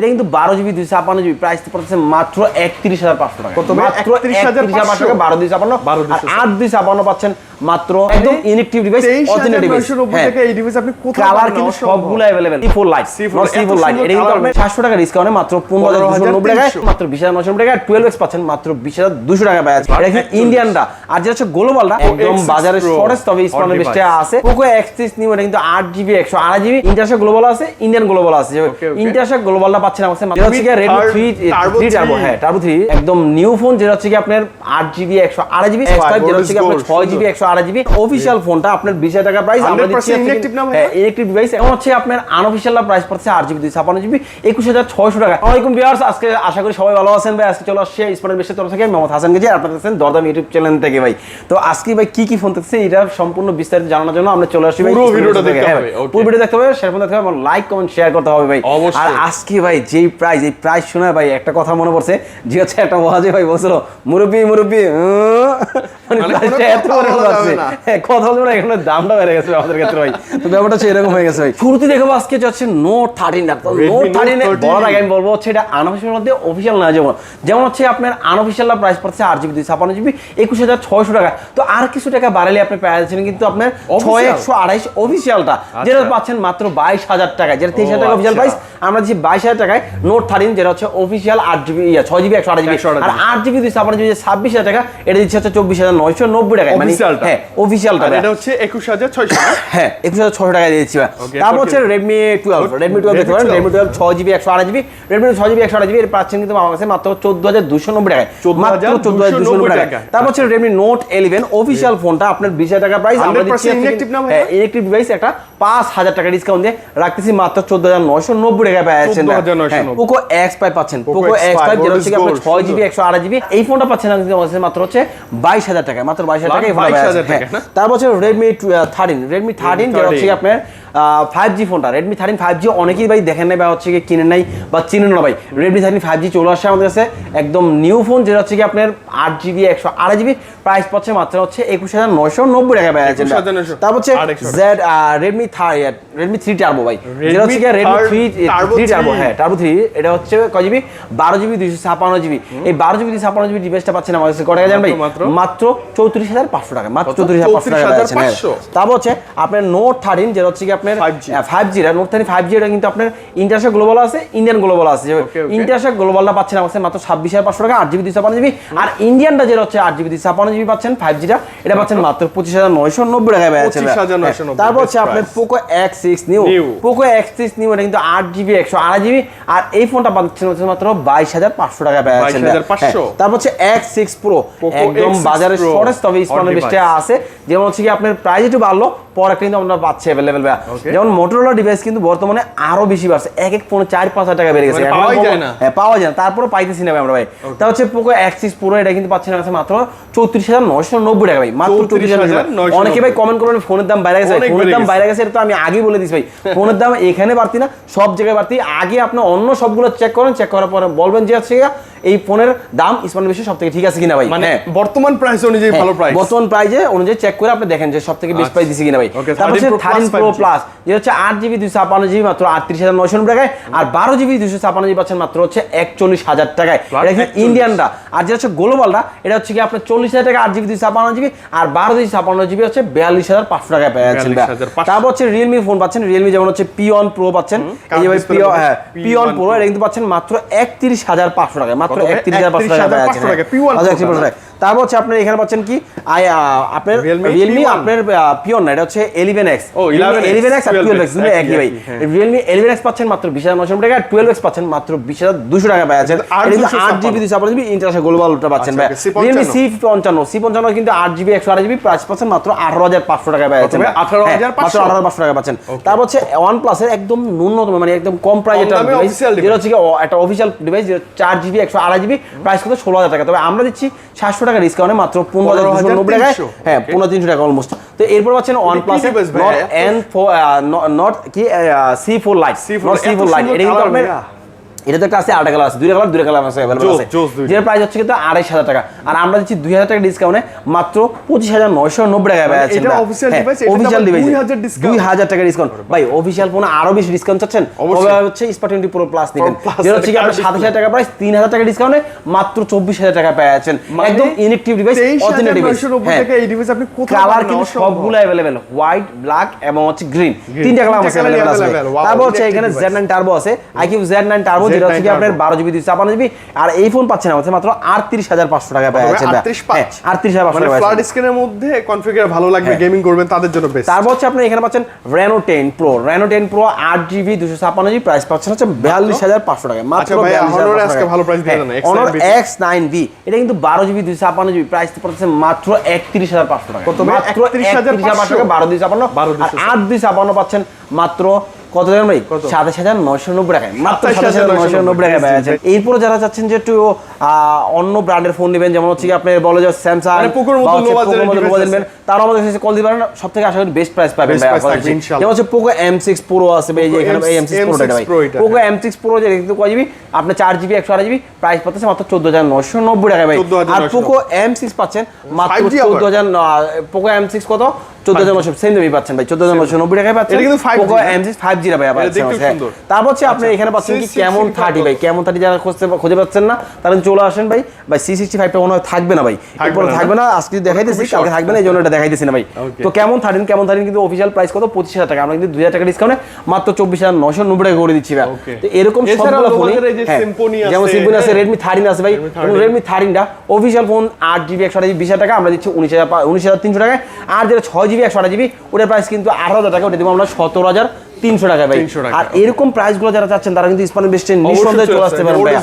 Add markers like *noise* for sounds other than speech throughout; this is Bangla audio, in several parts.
এটা কিন্তু বারো জিবি দুইশো ছাপান্ন জিবি প্রাইস পড়তেছে মাত্র একত্রিশ হাজার পাঁচশো টাকা। মাত্র একত্রিশ মাত্র 31,500 টাকা বারো দুই ছাপান্ন বারো আট দুই ছাপান্ন পাচ্ছেন মাত্র একদম ইনেকটিভ ডিভাইস ডিভাইস নয়শো এই ডিভাইস আপনি কোথাও কালার কিন্তু সবগুলো available C lite C4 not C এত ফোর লাইট এটা কিন্তু colour আপনার সাতশো টাকা ডিসকাউন্টে মাত্র পনেরো হাজার দুশো নব্বই টাকায় মাত্র বিশ হাজার নশো নব্বই টাকায় টুয়েলভ এক্স পাচ্ছেন মাত্র বিশ হাজার দুশো টাকা পাওয়া যাচ্ছে এটা কিন্তু ইন্ডিয়ানটা আর যেটা হচ্ছে গ্লোবালটা একদম বাজারে সরেস তবে বেশটা device। আছে। পোকো এক্সিস নিউ এটা কিন্তু আট জিবি একশো আড়াই জিবি ইন্টারশা গ্লোবাল আছে ইন্ডিয়ান গ্লোবাল আছে. ইন্টারশা গ্লোবালটা পাচ্ছেন আমার কাছে হচ্ছে Redmi Third three Turbo three turbo হ্যাঁ টার্বো থ্রি একদম নিউ ফোন যেটা হচ্ছে কি আপনার আট জিবি একশো আড়াই জিবি Five, যেটা হচ্ছে কি আপনার gold, ছয় জিবি একশো আড়াই জিবি অফিসিয়াল ফোনটা আপনার বিশ হাজার টাকা প্রাইস আমরা দিচ্ছি ভাইয়া? হ্যাঁ ইলেকট্রিক ডিভাইস এখন হচ্ছে আপনার আনঅফিসিয়াল প্রাইস পড়ছে আট জিবি দুই ছাপান্ন জিবি একুশ হাজার ছয়শো টাকা। আসসালামাইকুম ভিউয়ার্স আজকে আশা করি সবাই ভালো আছেন ভাই। আজকে চলে আসছে স্মার্ট বেশের তরফ থেকে মোহাম্মদ হাসান আপনার দেখছেন দরদাম ইউটিউব চ্যানেল থেকে ভাই। তো আজকে ভাই কি কি ফোন থাকছে এটা সম্পূর্ণ বিস্তারিত জানানোর জন্য আমরা চলে আসি ভাই পুরো ভিডিওটা দেখতে হ্যাঁ হবে, পুরো ভিডিও দেখতে হবে শেয়ার করতে হবে লাইক কমেন্ট শেয়ার করতে হবে ভাই। আর আজকে ভাই যেই প্রাইস এই প্রাইস শুনে ভাই একটা কথা মনে পড়ছে যে হচ্ছে একটা ওয়াজে ভাই বলছিল মুরব্বি মুরব্বি মানে মানে এত কথা না। হ্যাঁ, কথা বলব না এখানে দামটা বেড়ে গেছে আমাদের ক্ষেত্রে ভাই। তো ব্যাপারটা হচ্ছে এরকম হয়ে গেছে ভাই। শুরুতে দেখাবো আজকে যাচ্ছে note thirteen note Note thirteen বলার আগে আমি বলব হচ্ছে এটা আনঅফিসিয়াল মধ্যে অফিসিয়াল না যেমন যেমন হচ্ছে আপনার আনঅফিসিয়াল প্রাইস পড়ছে আট জিবি দুই ছাপান্ন জিবি একুশ হাজার ছয়শো টাকা। তো আর কিছু টাকা বাড়ালে আপনি পেয়ে যাচ্ছেন কিন্তু আপনার ছয় একশো আড়াইশ অফিসিয়ালটা যেটা পাচ্ছেন মাত্র বাইশ হাজার টাকা যেটা তেইশ হাজার টাকা অফিসিয়াল আচ্ছা। প্রাইস আমরা দিচ্ছি বাইশ হাজার টাকায় নোট থার্টিন যেটা হচ্ছে অফিসিয়াল আট জিবি ইয়া ছয় জিবি একশো জিবি আর আট জিবি দুই ছাপান্ন জিবি ছাব্বিশ হাজার টাকা এটা দিচ্ছে হচ্ছে চব্বিশ হাজার নয়শো নব্বই টাকায়। মানে? হ্যাঁ অফিসিয়ালটা এটা হচ্ছে একুশ হাজার ছয়শো *coughs* হ্যাঁ একুশ হাজার ছশো টাকা দিয়েছি। তারপর হচ্ছে রেডমি টুয়েলভ রেডমি টুয়েলভ দেখতে পারেন Redmi রেডমি টুয়েলভ ছয় জিবি একশো আড়াই জিবি রেডমি ছয় জিবি একশো আড়াই জিবি এর পাচ্ছেন কিন্তু আমার কাছে মাত্র চোদ্দ হাজার দুশো নব্বই টাকায়। মাত্র চোদ্দ হাজার দুশো নব্বই টাকা টাকা। তারপর হচ্ছে রেডমি নোট ইলেভেন অফিসিয়াল ফোনটা আপনার বিশ হাজার টাকা প্রাইস আমরা দিচ্ছি হ্যাঁ ইলেকট্রিক ডিভাইস একটা পাঁচ হাজার টাকা ডিসকাউন্ট দিয়ে রাখতেছি মাত্র চোদ্দ হাজার নয়শো নব্বই টাকা পাচ্ছেন 14,990 পোকো এক্স পাচ্ছেন। Poco X5 যেটা হচ্ছে আপনার gold, ছয় জিবি সুন্দর। একশো আড়াই জিবি এই ফোনটা পাচ্ছেন মাত্র হচ্ছে বাইশ হাজার টাকা মাত্র বাইশ হাজার টাকা এই ফোনটা 22,000 পাচ্ছেন। টাকা, হ্যাঁ। না? তারপর হচ্ছে রেডমি থার্টিন রেডমি থার্টিন যেটা হচ্ছে আপনার ফাইভ জি ফোনটা রেডমি থার্টিন ফাইভ জি অনেকেই ভাই দেখেন নাই বা হচ্ছে কি কিনেন নাই বা চিনেন না ভাই। রেডমি থার্টিন ফাইভ জি চলে আসছে আমাদের কাছে। একদম নিউ ফোন যেটা হচ্ছে কি আপনার আট জিবি একশো আড়াই জিবি প্রাইস পাচ্ছে মাত্র হচ্ছে একুশ হাজার নয়শো নব্বই টাকা যাচ্ছে 21,900 তারপর হচ্ছে Z Redmi third Redmi three turbo ভাই। যেটা হচ্ছে কি রেডমি থ্রি থ্রি টার্বো হ্যাঁ টার্বো থ্রি এটা হচ্ছে কয় জিবি বারো জিবি দুইশো ছাপান্ন জিবি এই বারো জিবি দুইশো ছাপান্ন জিবি ডিভাইসটা পাচ্ছেন আমার কাছে। কত টাকা জানেন ভাই? মাত্র? চৌত্রিশ হাজার পাঁচশো টাকা মাত্র চৌত্রিশ হাজার পাঁচশো টাকা 34,500 পাচ্ছেন, হ্যাঁ। তারপর হচ্ছে আপনার নোট থার্টিন যেটা হচ্ছে কি আপনার 5G five G note thirteen five কিন্তু আপনার ইন্টারশা গ্লোবাল আছে ইন্ডিয়ান গ্লোবাল আছে। okay. গ্লোবালটা পাচ্ছেন আমার মাত্র ছাব্বিশ হাজার পাঁচশো টাকা আট জিবি দুইশো ছাপান্ন জিবি আর ইন্ডিয়ানটা যেটা হচ্ছে আট জিবি দুইশো ছাপান্ন জিবি পাচ্ছেন ফাইভ জিটা এটা পাচ্ছেন *laughs* মাত্র পঁচিশ হাজার নয়শো নব্বই টাকায় পাচ্ছেন 25,990 তারপর হচ্ছে আপনার। Poco X six new New। Poco X six new এটা কিন্তু আট জিবি একশো আড়াই জিবি আর এই ফোনটা পাচ্ছেন হচ্ছে মাত্র বাইশ হাজার পাঁচশো টাকা পাচ্ছেন 22,500 তারপর হচ্ছে এক্স সিক্স প্রো একদম বাজারে সরেস তবে on স্পনের আছে। যেমন হচ্ছে কি আপনার প্রাইস একটু বাড়লো পরে কিন্তু আমরা পাচ্ছি অ্যাভেলেবেল Okay. যেমন মোটরোলা ডিভাইস কিন্তু বর্তমানে আরও বেশি বাড়ছে। এক এক ফোনে চার পাঁচ হাজার টাকা বেড়ে গেছে। মানে এখন পাওয়াই পোকো- যায় না। হ্যাঁ পাওয়া যায় না। তারপরে পাইতেছি না আমরা ভাই। তা হচ্ছে পোকো অ্যাক্সিস পুরো এটা কিন্তু পাচ্ছেন না মাত্র চৌত্রিশ হাজার নয়শো নব্বই টাকা ভাই। মাত্র চৌত্রিশ হাজার অনেকে ভাই কমেন্ট করবেন ফোনের দাম বাইরে গেছে ফোনের দাম বাইরে গেছে এটা তো আমি আগেই বলে দিছি ভাই। *laughs* ফোনের দাম এখানে বাড়তি না সব জায়গায় বাড়তি। আগে আপনি অন্য সবগুলো চেক করেন চেক করার পরে বলবেন যে হচ্ছে এই ফোনের দাম স্মার্ট বিশ্বে সব থেকে ঠিক আছে কিনা ভাই। মানে হ্যাঁ। বর্তমান প্রাইস অনুযায়ী ভালো প্রাইস বর্তমান প্রাইজে অনুযায়ী চেক করে আপনি দেখেন যে সব থেকে বেস্ট আচ্ছা। প্রাইস দিছি কিনা ভাই। তারপর 13 থার্টিন প্রো প্লাস যে হচ্ছে আট জিবি দুইশো ছাপান্ন জিবি মাত্র আটত্রিশ হাজার নয়শো টাকায়। আর বারো জিবি দুইশো ছাপান্ন জিবি পাচ্ছেন মাত্র হচ্ছে একচল্লিশ হাজার টাকায়। এটা কিন্তু 41 আর যেটা হচ্ছে গ্লোবালটা এটা হচ্ছে কি আপনার চল্লিশ হাজার টাকা আট জিবি দুইশো ছাপান্ন জিবি আর বারো দুইশো ছাপান্ন জিবি হচ্ছে বিয়াল্লিশ হাজার পাঁচশো টাকায় পেয়ে যাচ্ছেন তারপর হচ্ছে রিয়েলমি ফোন পাচ্ছেন। রিয়েলমি যেমন হচ্ছে পি ওয়ান প্রো পাচ্ছেন এই যে ভাই পি হ্যাঁ পি ওয়ান প্রো এটা কিন্তু পাচ্ছেন মাত্র একত্রিশ হাজার পাঁচশো টাকায়। মাত্র একত্রিশ হাজার পাঁচশো টাকা পেয়ে যাচ্ছেন 31,500 টাকা, P1 Pro 31,500 টাকা। তারপর হচ্ছে আপনার এখানে পাচ্ছেন কি? আই আপনার Realme রিয়েলমি আপনার পিওন না এটা হচ্ছে এলিভেন এক্স ও, 11X, এলিভেন এক্স আর টুয়েলভ এক্স দুটো একই, ভাই। হ্যাঁ। রিয়েলমি এলিভেন এক্স পাচ্ছেন মাত্র বিশ হাজার নশো টাকা আর টুয়েলভ এক্স পাচ্ছেন মাত্র বিশ হাজার দুশো টাকা পেয়ে যাচ্ছেন আট এটা কিন্তু দুশো আট জিবি জিবি ইন্টারন্যাশনাল গ্লোবালটা পাচ্ছেন আচ্ছা, ভাই। okay, C55 রিয়েলমি সি পঞ্চান্ন সি পঞ্চান্ন কিন্তু আট জিবি একশো আড়াই জিবি প্রাইস পাচ্ছেন মাত্র আঠারো হাজার পাঁচশো টাকা পেয়ে যাচ্ছেন ভাই? 18,500? মাত্র আঠারো পাঁচশো টাকা পাচ্ছেন। তারপর হচ্ছে ওয়ান প্লাসের একদম ন্যূনতম মানে একদম কম প্রাইস যেটা হচ্ছে একটা অফিসিয়াল ডিভাইস চার জিবি একশো আড়াই জিবি প্রাইস কত? ষোলো হাজার টাকা। তবে আমরা দিচ্ছি সাতশো টাকা ডিসকাউন্টে মাত্র পনেরো হাজার নব্বই টাকায়। হ্যাঁ পনেরো তিনশো টাকা অলমোস্ট তো এরপর পাচ্ছেন one plus? Not N four not কি C four lite C4 not C four lite এটা কিন্তু আপনার। এটা তো একটা আছে আট কালার আছে। দুই কালার দুই কালার আছে অ্যাভেলেবল আছে। জোস প্রাইস হচ্ছে কিন্তু আড়াইশ হাজার টাকা। আর আমরা দিচ্ছি দুই হাজার টাকা ডিসকাউন্টে মাত্র পঁচিশ হাজার নয়শো নব্বই টাকা মানে device, এটাতে অফিসিয়াল ডিভাইস দুই হাজার টাকা ডিসকাউন্ট ভাই অফিসিয়াল ফোনে আরও বেশি ডিসকাউন্ট চাচ্ছেন? হচ্ছে স্পার টোয়েন্টি প্রো প্লাস নেবেন। যেটা হচ্ছে আপনার সাত হাজার টাকা প্রাইস তিন হাজার টাকা ডিসকাউন্টে মাত্র চব্বিশ হাজার টাকা পেয়ে যাচ্ছেন। মানে একদম inactive device authentic device colour কিন্তু সবগুলো অ্যাভেলেবেল হোয়াইট ব্ল্যাক এবং হচ্ছে গ্রিন তিনটা কালার আছে। তারপর হচ্ছে এখানে জেড নাইন টার্বো আছে। আইকিউ জেড নাইন টার্বো যেটা হচ্ছে কি আপনার বারো জিবি দুইশো জিবি আর এই ফোন পাচ্ছেন আমাদের মাত্র আটত্রিশ হাজার পাঁচশো টাকা পেয়ে যাচ্ছেন। আটত্রিশ হাজার পাঁচশো টাকা ফ্ল্যাট স্ক্রিনের মধ্যে কনফিগার ভালো লাগবে। গেমিং করবেন তাদের জন্য বেস্ট তারপর হচ্ছে আপনি এখানে পাচ্ছেন Reno ten pro Reno ten pro আট জিবি দুশো ছাপান্ন জিবি প্রাইস পাচ্ছেন হচ্ছে বিয়াল্লিশ হাজার পাঁচশো টাকা মাত্র ভাই, Honor এ আজকে ভালো price দিয়ে দেন, X9 অনর এক্স নাইন ভি এটা কিন্তু বারো জিবি দুশো ছাপান্ন জিবি প্রাইস পড়ছে মাত্র একত্রিশ হাজার পাঁচশো টাকা? মাত্র 31,500 টাকা বারো দুই ছাপান্ন 12,256 আর আট দুই ছাপান্ন পাচ্ছেন মাত্র কত জানেন ভাই? সাতাশ হাজার নয়শো নব্বই টাকায়। মাত্র 27,990 সাতাশ হাজার নয়শো নব্বই টাকায় যাচ্ছেন জি, এরপরে যারা চাচ্ছেন যে একটু অন্য ব্র্যান্ডের ফোন নেবেন যেমন হচ্ছে কি আপনি বলে যে স্যামসাং নেবেন তারা আমাদের কাছে কল দিবেন সব থেকে আশা করি বেস্ট প্রাইস পাবেন। যেমন হচ্ছে পোকো এম সিক্স প্রো আছে ভাই এই যে এখানে এম সিক্স প্রো ভাই। পোকো এম সিক্স প্রো যে কয় জিবি আপনি চার জিবি একশো আট জিবি প্রাইস পাচ্ছেন মাত্র চোদ্দ হাজার নশো নব্বই টাকায় ভাই। আর পোকো এম সিক্স পাচ্ছেন মাত্র চোদ্দ হাজার পোকো এম সিক্স কত? চোদ্দ হাজার নশো সেম পাচ্ছেন ভাই চোদ্দ হাজার নশো নব্বই টাকায় পাচ্ছেন। কিন্তু 5G Poco M six five ভাই আবার হ্যাঁ। তারপর হচ্ছে আপনি এখানে পাচ্ছেন কি কেমন থার্টি ভাই? কেমন থার্টি যারা খুঁজতে খুঁজে পাচ্ছেন না তারা চলে আসেন ভাই। ভাই সি সিক্সটি ফাইভটা মনে হয় থাকবে না ভাই। এরপর থাকবে না আজকে দেখাইতেছি কালকে থাকবে না এই জন্য এটা দেখাইতেছি না ভাই। তো কেমন থার্টিন কেমন থার্টিন কিন্তু অফিসিয়াল প্রাইস কত? পঁচিশ হাজার টাকা। আমরা কিন্তু দুই হাজার টাকা ডিসকাউন্টে মাত্র চব্বিশ হাজার নশো নব্বই টাকা করে দিচ্ছি ভাই। তো এরকম সবগুলো হ্যাঁ, যেমন সিম্পনি আছে হ্যাঁ। রেডমি থার্টিন আছে ভাই। রেডমি থার্টিনটা অফিসিয়াল ফোন আট জিবি একশো বিশ হাজার টাকা আমরা দিচ্ছি উনিশ হাজার উনিশ হাজার তিনশো টাকায়। আর যেটা ছয় জিবি একশো জিবি ওটার প্রাইস কিন্তু আঠারো হাজার টাকা ওটা দেবো। আমরা সতেরো হাজার তিনশো টাকা ভাই। আর এরকম প্রাইসগুলো যারা চাচ্ছেন তারা কিন্তু বেস্টে নিঃসন্দেহে চলে আসতে পারেন আর-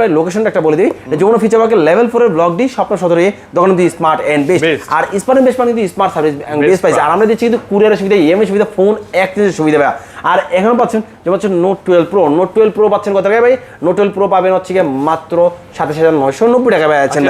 ভাই লোকেশনটা একটা বলে দিই। যে কোনো ফিচার পার্কের লেভেল ফোরের ব্লক ডি স্বপ্ন সদরে কিন্তু স্মার্ট এন্ড বেস্ট আর ইস্পানি বেস্ট মানে কিন্তু স্মার্ট সার্ভিস বেস্ট পাইছে। আর আমরা দিচ্ছি কিন্তু কুরিয়ারের সুবিধা ইএমএ সুবিধা ফোন এক সুবিধা ভাই আর এখন পাচ্ছেন যেমন হচ্ছে note twelve pro note twelve pro পাচ্ছেন কত টাকায় ভাই? নোট টুয়েলভ প্রো পাবেন হচ্ছে গিয়ে মাত্র সাতাশ হাজার নয়শো নব্বই টাকা পাচ্ছেন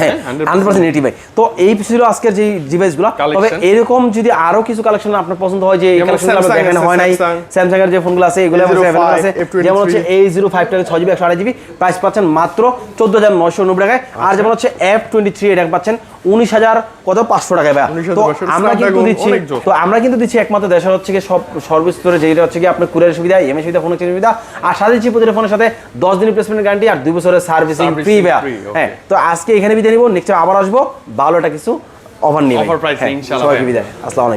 হ্যাঁ, 100% হান্ড্রেড পার্সেন্ট নেটিভ ভাই। তো এই ছিল আজকের যে ডিভাইসগুলো তবে এরকম যদি আরও কিছু কালেকশন আপনার পছন্দ হয় যে কালেকশনগুলো দেখানো হয় নাই স্যামসাং এর যে ফোনগুলো আছে এগুলো অ্যাভেলেবল আছে। যেমন হচ্ছে এই জিরো ফাইভ টাকা ছয় জিবি একশো আড়াই জিবি প্রাইস পাচ্ছেন মাত্র চোদ্দ হাজার নয়শো নব্বই টাকায়। আর যেমন হচ্ছে এফ টোয়েন্টি থ্রি এটা পাচ্ছেন উনিশ হাজার কত? পাঁচশো টাকায় ভাই তো আমরা কিন্তু দিচ্ছি তো আমরা কিন্তু দিচ্ছি একমাত্র দেশের হচ্ছে কি সব সর্বস্তরে যেটা হচ্ছে কি আপনার কুরিয়ার সুবিধা ইএমআই সুবিধা ফোন সুবিধা আর সাথে দিচ্ছি প্রতিটা ফোনের সাথে দশ দিন প্লেসমেন্ট গ্যারান্টি আর দুই বছরের সার্ভিসিং ফ্রি ভাইয়া। হ্যাঁ তো আজকে এখানে বিদায় নিব নেক্সট আবার আসব। ভালো একটা কিছু অফার নিয়ে ইনশাআল্লাহ সবাইকে বিদায়। আসসালামু আলাইকুম।